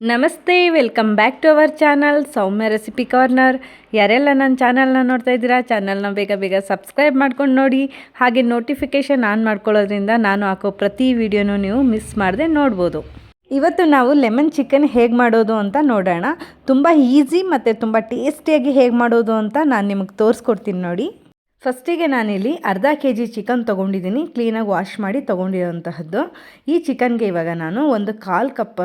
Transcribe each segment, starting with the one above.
ನಮಸ್ತೆ, welcome back to our channel Soumya recipe corner. ಯಾರೆಲ್ಲ ನನ್ನ ಚಾನಲ್ನ ನೋಡ್ತಾ ಇದ್ದೀರಾ, ಚಾನಲ್ನ ಬೇಗ ಬೇಗ ಸಬ್ಸ್ಕ್ರೈಬ್ ಮಾಡ್ಕೊಂಡು ನೋಡಿ. ಹಾಗೆ ನೋಟಿಫಿಕೇಷನ್ ಆನ್ ಮಾಡ್ಕೊಳ್ಳೋದ್ರಿಂದ ನಾನು ಹಾಕೋ ಪ್ರತಿ ವಿಡಿಯೋನೂ ನೀವು ಮಿಸ್ ಮಾಡದೆ ನೋಡ್ಬೋದು. ಇವತ್ತು ನಾವು ಲೆಮನ್ ಚಿಕನ್ ಹೇಗೆ ಮಾಡೋದು ಅಂತ ನೋಡೋಣ. ತುಂಬ ಈಸಿ ಮತ್ತು ತುಂಬ ಟೇಸ್ಟಿಯಾಗಿ ಹೇಗೆ ಮಾಡೋದು ಅಂತ ನಾನು ನಿಮಗೆ ತೋರಿಸ್ಕೊಡ್ತೀನಿ ನೋಡಿ. ಫಸ್ಟಿಗೆ ನಾನಿಲ್ಲಿ ಅರ್ಧ ಕೆ ಜಿ ಚಿಕನ್ ತೊಗೊಂಡಿದ್ದೀನಿ, ಕ್ಲೀನಾಗಿ ವಾಶ್ ಮಾಡಿ ತೊಗೊಂಡಿರೋಂತಹದ್ದು. ಈ ಚಿಕನ್ಗೆ ಇವಾಗ ನಾನು ಒಂದು ಕಾಲು ಕಪ್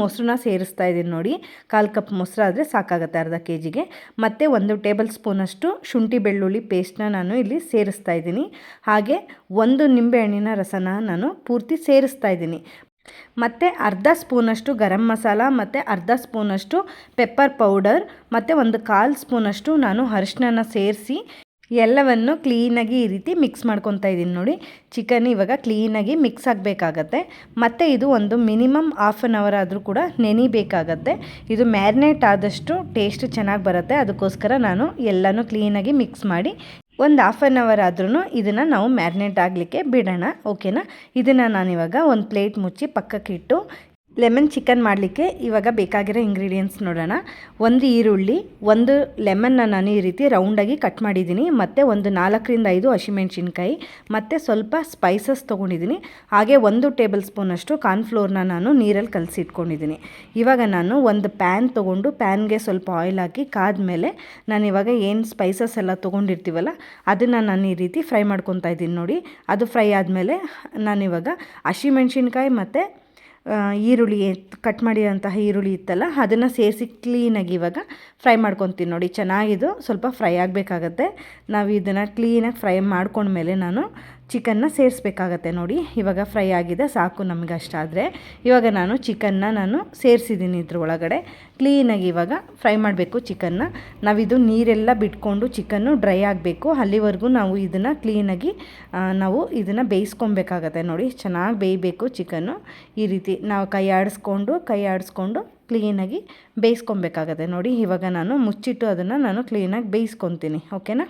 ಮೊಸರನ್ನ ಸೇರಿಸ್ತಾ ಇದ್ದೀನಿ ನೋಡಿ. ಕಾಲು ಕಪ್ ಮೊಸರಾದರೆ ಸಾಕಾಗುತ್ತೆ ಅರ್ಧ ಕೆ ಜಿಗೆ ಮತ್ತು ಒಂದು ಟೇಬಲ್ ಸ್ಪೂನಷ್ಟು ಶುಂಠಿ ಬೆಳ್ಳುಳ್ಳಿ ಪೇಸ್ಟ್ನ ನಾನು ಇಲ್ಲಿ ಸೇರಿಸ್ತಾ ಇದ್ದೀನಿ. ಹಾಗೆ ಒಂದು ನಿಂಬೆಹಣ್ಣಿನ ರಸನ ನಾನು ಪೂರ್ತಿ ಸೇರಿಸ್ತಾ ಇದ್ದೀನಿ. ಮತ್ತು ಅರ್ಧ ಸ್ಪೂನಷ್ಟು ಗರಂ ಮಸಾಲ, ಮತ್ತು ಅರ್ಧ ಸ್ಪೂನಷ್ಟು ಪೆಪ್ಪರ್ ಪೌಡರ್, ಮತ್ತು ಒಂದು ಕಾಲು ಸ್ಪೂನಷ್ಟು ನಾನು ಅರಿಶಿನ ಸೇರಿಸಿ ಎಲ್ಲವನ್ನು ಕ್ಲೀನಾಗಿ ಈ ರೀತಿ ಮಿಕ್ಸ್ ಮಾಡ್ಕೊತಾ ಇದ್ದೀನಿ ನೋಡಿ. ಚಿಕನ್ ಇವಾಗ ಕ್ಲೀನಾಗಿ ಮಿಕ್ಸ್ ಆಗಬೇಕಾಗತ್ತೆ. ಮತ್ತು ಇದು ಒಂದು ಮಿನಿಮಮ್ ಹಾಫ್ ಆನ್ ಅವರ್ ಆದರೂ ಕೂಡ ನೆನಿಬೇಕಾಗತ್ತೆ. ಇದು ಮ್ಯಾರಿನೇಟ್ ಆದಷ್ಟು ಟೇಸ್ಟ್ ಚೆನ್ನಾಗಿ ಬರುತ್ತೆ. ಅದಕ್ಕೋಸ್ಕರ ನಾನು ಎಲ್ಲನೂ ಕ್ಲೀನಾಗಿ ಮಿಕ್ಸ್ ಮಾಡಿ ಒಂದು ಹಾಫ್ ಆನ್ ಅವರ್ ಆದ್ರೂ ಇದನ್ನು ನಾವು ಮ್ಯಾರಿನೇಟ್ ಆಗಲಿಕ್ಕೆ ಬಿಡೋಣ. ಓಕೆನಾ? ಇದನ್ನು ನಾನಿವಾಗ ಒಂದು ಪ್ಲೇಟ್ ಮುಚ್ಚಿ ಪಕ್ಕಕ್ಕಿಟ್ಟು ಲೆಮನ್ ಚಿಕನ್ ಮಾಡಲಿಕ್ಕೆ ಇವಾಗ ಬೇಕಾಗಿರೋ ಇಂಗ್ರೀಡಿಯೆಂಟ್ಸ್ ನೋಡೋಣ. ಒಂದು ಈರುಳ್ಳಿ, ಒಂದು ಲೆಮನ್ನ ನಾನು ಈ ರೀತಿ ರೌಂಡಾಗಿ ಕಟ್ ಮಾಡಿದ್ದೀನಿ. ಮತ್ತು ಒಂದು ನಾಲ್ಕರಿಂದ ಐದು ಹಸಿಮೆಣ್ಸಿನ್ಕಾಯಿ, ಮತ್ತು ಸ್ವಲ್ಪ ಸ್ಪೈಸಸ್ ತೊಗೊಂಡಿದ್ದೀನಿ. ಹಾಗೆ ಒಂದು ಟೇಬಲ್ ಸ್ಪೂನಷ್ಟು ಕಾರ್ನ್ಫ್ಲೋರ್ನ ನಾನು ನೀರಲ್ಲಿ ಕಲಸಿಟ್ಕೊಂಡಿದ್ದೀನಿ ಇವಾಗ ನಾನು ಒಂದು ಪ್ಯಾನ್ ತೊಗೊಂಡು ಪ್ಯಾನ್ಗೆ ಸ್ವಲ್ಪ ಆಯಿಲ್ ಹಾಕಿ ಕಾದ್ಮೇಲೆ ನಾನು ಇವಾಗ ಏನು ಸ್ಪೈಸಸ್ ಎಲ್ಲ ತೊಗೊಂಡಿರ್ತೀವಲ್ಲ, ಅದನ್ನು ನಾನು ಈ ರೀತಿ ಫ್ರೈ ಮಾಡ್ಕೊತಾ ಇದ್ದೀನಿ ನೋಡಿ. ಅದು ಫ್ರೈ ಆದಮೇಲೆ ನಾನಿವಾಗ ಹಸಿಮೆಣ್ಸಿನ್ಕಾಯಿ ಮತ್ತು ಈರುಳ್ಳಿ ಕಟ್ ಮಾಡಿರೋಂತಹ ಈರುಳ್ಳಿ ಇತ್ತಲ್ಲ, ಅದನ್ನು ಸೇರಿಸಿ ಕ್ಲೀನಾಗಿ ಇವಾಗ ಫ್ರೈ ಮಾಡ್ಕೊತೀನಿ ನೋಡಿ ಚೆನ್ನಾಗಿದು ಸ್ವಲ್ಪ ಫ್ರೈ ಆಗಬೇಕಾಗತ್ತೆ. ನಾವು ಇದನ್ನು ಕ್ಲೀನಾಗಿ ಫ್ರೈ ಮಾಡ್ಕೊಂಡ್ಮೇಲೆ ನಾನು ಚಿಕನ್ನ ಸೇರಿಸ್ಬೇಕಾಗತ್ತೆ ನೋಡಿ. ಇವಾಗ ಫ್ರೈ ಆಗಿದೆ, ಸಾಕು ನಮಗೆ ಅಷ್ಟಾದರೆ. ಇವಾಗ ನಾನು ಚಿಕನ್ನ ನಾನು ಸೇರಿಸಿದ್ದೀನಿ ಇದ್ರ ಒಳಗಡೆ ಕ್ಲೀನಾಗಿ ಇವಾಗ ಫ್ರೈ ಮಾಡಬೇಕು ಚಿಕನ್ನ. ನಾವಿದು ನೀರೆಲ್ಲ ಬಿಟ್ಕೊಂಡು ಚಿಕನ್ನು ಡ್ರೈ ಆಗಬೇಕು. ಅಲ್ಲಿವರೆಗೂ ನಾವು ಇದನ್ನು ಕ್ಲೀನಾಗಿ ನಾವು ಇದನ್ನು ಬೇಯಿಸ್ಕೊಬೇಕಾಗತ್ತೆ ನೋಡಿ. ಚೆನ್ನಾಗಿ ಬೇಯಬೇಕು ಚಿಕನ್ನು. ಈ ರೀತಿ ನಾವು ಕೈ ಆಡಿಸ್ಕೊಂಡು ಕೈ ಆಡಿಸ್ಕೊಂಡು ಕ್ಲೀನಾಗಿ ಬೇಯಿಸ್ಕೊಬೇಕಾಗತ್ತೆ ನೋಡಿ. ಇವಾಗ ನಾನು ಮುಚ್ಚಿಟ್ಟು ಅದನ್ನು ನಾನು ಕ್ಲೀನಾಗಿ ಬೇಯಿಸ್ಕೊತೀನಿ, ಓಕೆನಾ?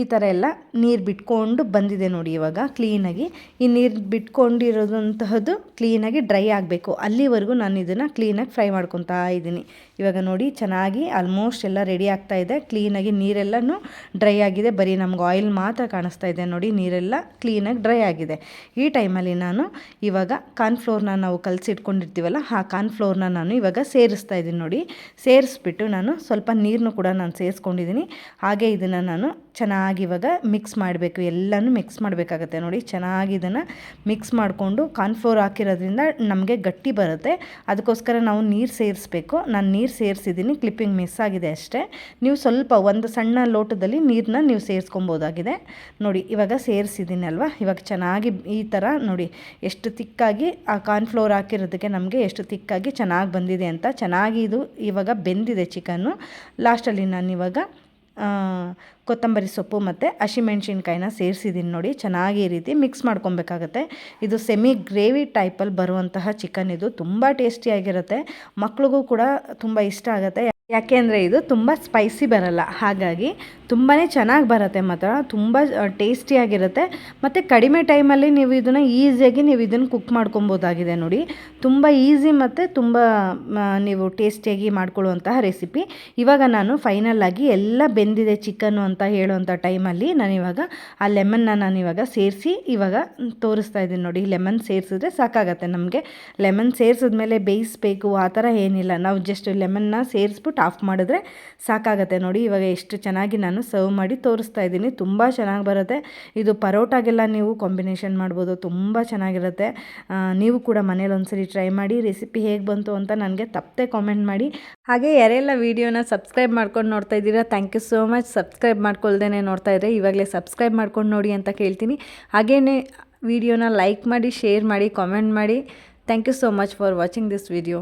ಈ ಥರ ಎಲ್ಲ ನೀರು ಬಿಟ್ಕೊಂಡು ಬಂದಿದೆ ನೋಡಿ ಇವಾಗ ಕ್ಲೀನಾಗಿ ಈ ನೀರು ಬಿಟ್ಕೊಂಡಿರೋದಂತಹದ್ದು ಕ್ಲೀನಾಗಿ ಡ್ರೈ ಆಗಬೇಕು. ಅಲ್ಲಿವರೆಗೂ ನಾನು ಇದನ್ನು ಕ್ಲೀನಾಗಿ ಫ್ರೈ ಮಾಡ್ಕೊತಾ ಇದ್ದೀನಿ. ಇವಾಗ ನೋಡಿ ಚೆನ್ನಾಗಿ ಆಲ್ಮೋಸ್ಟ್ ಎಲ್ಲ ರೆಡಿ ಆಗ್ತಾ ಇದೆ. ಕ್ಲೀನಾಗಿ ನೀರೆಲ್ಲನೂ ಡ್ರೈ ಆಗಿದೆ. ಬರೀ ನಮ್ಗೆ ಆಯಿಲ್ ಮಾತ್ರ ಕಾಣಿಸ್ತಾ ಇದೆ ನೋಡಿ ನೀರೆಲ್ಲ ಕ್ಲೀನಾಗಿ ಡ್ರೈ ಆಗಿದೆ. ಈ ಟೈಮಲ್ಲಿ ನಾನು ಇವಾಗ ಕಾರ್ನ್ಫ್ಲೋರ್ನ ನಾವು ಕಲಸಿಟ್ಕೊಂಡಿರ್ತೀವಲ್ಲ ಆ ಕಾರ್ನ್ಫ್ಲೋರ್ನ ನಾನು ಇವಾಗ ಸೇರಿಸ್ತಾ ಇದ್ದೀನಿ ನೋಡಿ. ಸೇರಿಸ್ಬಿಟ್ಟು ನಾನು ಸ್ವಲ್ಪ ನೀರನ್ನು ಕೂಡ ನಾನು ಸೇರಿಸ್ಕೊಂಡಿದ್ದೀನಿ. ಹಾಗೆ ಇದನ್ನು ನಾನು ಚೆನ್ನಾಗಿ ಇವಾಗ ಮಿಕ್ಸ್ ಮಾಡಬೇಕು, ಎಲ್ಲನೂ ಮಿಕ್ಸ್ ಮಾಡಬೇಕಾಗತ್ತೆ ನೋಡಿ. ಚೆನ್ನಾಗಿ ಇದನ್ನು ಮಿಕ್ಸ್ ಮಾಡಿಕೊಂಡು ಕಾರ್ನ್ಫ್ಲೋರ್ ಹಾಕಿರೋದ್ರಿಂದ ನಮಗೆ ಗಟ್ಟಿ ಬರುತ್ತೆ. ಅದಕ್ಕೋಸ್ಕರ ನಾವು ನೀರು ಸೇರಿಸ್ಬೇಕು. ನಾನು ನೀರು ಸೇರಿಸಿದ್ದೀನಿ ಕ್ಲಿಪ್ಪಿಂಗ್ ಮಿಸ್ ಆಗಿದೆ ಅಷ್ಟೇ. ನೀವು ಸ್ವಲ್ಪ ಒಂದು ಸಣ್ಣ ಲೋಟದಲ್ಲಿ ನೀರನ್ನ ನೀವು ಸೇರಿಸ್ಕೊಬೋದಾಗಿದೆ. ನೋಡಿ, ಇವಾಗ ಸೇರಿಸಿದ್ದೀನಿ ಅಲ್ವಾ? ಇವಾಗ ಚೆನ್ನಾಗಿ ಈ ಥರ ನೋಡಿ, ಎಷ್ಟು ತಿಕ್ಕಾಗಿ ಆ ಕಾರ್ನ್ಫ್ಲೋರ್ ಹಾಕಿರೋದಕ್ಕೆ ನಮಗೆ ಎಷ್ಟು ತಿಕ್ಕಾಗಿ ಚೆನ್ನಾಗಿ ಬಂದಿದೆ ಅಂತ. ಚೆನ್ನಾಗಿ ಇದು ಇವಾಗ ಬೆಂದಿದೆ ಚಿಕನ್ನು ಲಾಸ್ಟಲ್ಲಿ ನಾನು ಇವಾಗ ಕೊತ್ತಂಬರಿ ಸೊಪ್ಪು ಮತ್ತು ಹಸಿಮೆಣ್ಸಿನ್ಕಾಯಿನ ಸೇರಿಸಿದ್ದೀನಿ ನೋಡಿ, ಚೆನ್ನಾಗಿ ರೀತಿ ಮಿಕ್ಸ್ ಮಾಡ್ಕೊಬೇಕಾಗತ್ತೆ. ಇದು ಸೆಮಿ ಗ್ರೇವಿ ಟೈಪಲ್ಲಿ ಬರುವಂತಹ ಚಿಕನ್ ಇದು ತುಂಬ ಟೇಸ್ಟಿಯಾಗಿರುತ್ತೆ ಮಕ್ಳಿಗೂ ಕೂಡ ತುಂಬ ಇಷ್ಟ ಆಗುತ್ತೆ. ಯಾಕೆ ಅಂದರೆ ಇದು ತುಂಬ ಸ್ಪೈಸಿ ಬರಲ್ಲ. ಹಾಗಾಗಿ ತುಂಬಾ ಚೆನ್ನಾಗಿ ಬರುತ್ತೆ ಮಾತ್ರ. ತುಂಬ ಟೇಸ್ಟಿಯಾಗಿರುತ್ತೆ ಮತ್ತು ಕಡಿಮೆ ಟೈಮಲ್ಲಿ ನೀವು ಇದನ್ನು ಈಸಿಯಾಗಿ ನೀವು ಇದನ್ನು ಕುಕ್ ಮಾಡ್ಕೊಬೋದಾಗಿದೆ ನೋಡಿ. ತುಂಬ ಈಸಿ ಮತ್ತು ತುಂಬ ನೀವು ಟೇಸ್ಟಿಯಾಗಿ ಮಾಡ್ಕೊಳ್ಳುವಂತಹ ರೆಸಿಪಿ ಇವಾಗ ನಾನು ಫೈನಲ್ಲಾಗಿ ಎಲ್ಲ ಬೆಂದಿದೆ ಚಿಕನ್ನು ಅಂತ ಹೇಳುವಂಥ ಟೈಮಲ್ಲಿ ನಾನಿವಾಗ ಆ ಲೆಮನ್ನ ನಾನು ಇವಾಗ ಸೇರಿಸಿ ಇವಾಗ ತೋರಿಸ್ತಾ ಇದ್ದೀನಿ ನೋಡಿ. ಲೆಮನ್ ಸೇರಿಸಿದ್ರೆ ಸಾಕಾಗತ್ತೆ ನಮಗೆ. ಲೆಮನ್ ಸೇರಿಸಿದ್ಮೇಲೆ ಬೇಯಿಸ್ಬೇಕು, ಆ ಥರ ಏನಿಲ್ಲ. ನಾವು ಜಸ್ಟ್ ಲೆಮನ್ನ ಸೇರಿಸ್ಬಿಟ್ಟು ಆಫ್ ಮಾಡಿದ್ರೆ ಸಾಕಾಗತ್ತೆ ನೋಡಿ. ಇವಾಗ ಎಷ್ಟು ಚೆನ್ನಾಗಿ ನಾನು ಸರ್ವ್ ಮಾಡಿ ತೋರಿಸ್ತಾ ಇದ್ದೀನಿ. ತುಂಬ ಚೆನ್ನಾಗಿ ಬರುತ್ತೆ. ಇದು ಪರೋಟಾಗೆಲ್ಲ ನೀವು ಕಾಂಬಿನೇಷನ್ ಮಾಡ್ಬೋದು. ತುಂಬ ಚೆನ್ನಾಗಿರುತ್ತೆ. ನೀವು ಕೂಡ ಮನೇಲಿ ಒಂದ್ಸರಿ ಟ್ರೈ ಮಾಡಿ. ರೆಸಿಪಿ ಹೇಗೆ ಬಂತು ಅಂತ ನನಗೆ ತಪ್ಪದೆ ಕಾಮೆಂಟ್ ಮಾಡಿ. ಹಾಗೆ ಯಾರೆಲ್ಲ ವೀಡಿಯೋನ ಸಬ್ಸ್ಕ್ರೈಬ್ ಮಾಡ್ಕೊಂಡು ನೋಡ್ತಾ ಇದ್ದೀರಾ thank you so much subscribe ಮಾಡ್ಕೊಳ್ದೇ ನೋಡ್ತಾ ಇದ್ದರೆ ಇವಾಗಲೇ ಸಬ್ಸ್ಕ್ರೈಬ್ ಮಾಡ್ಕೊಂಡು ನೋಡಿ ಅಂತ ಕೇಳ್ತೀನಿ. ಹಾಗೇ ವಿಡಿಯೋನ ಲೈಕ್ ಮಾಡಿ, ಶೇರ್ ಮಾಡಿ, ಕಾಮೆಂಟ್ ಮಾಡಿ. Thank you so much for watching this video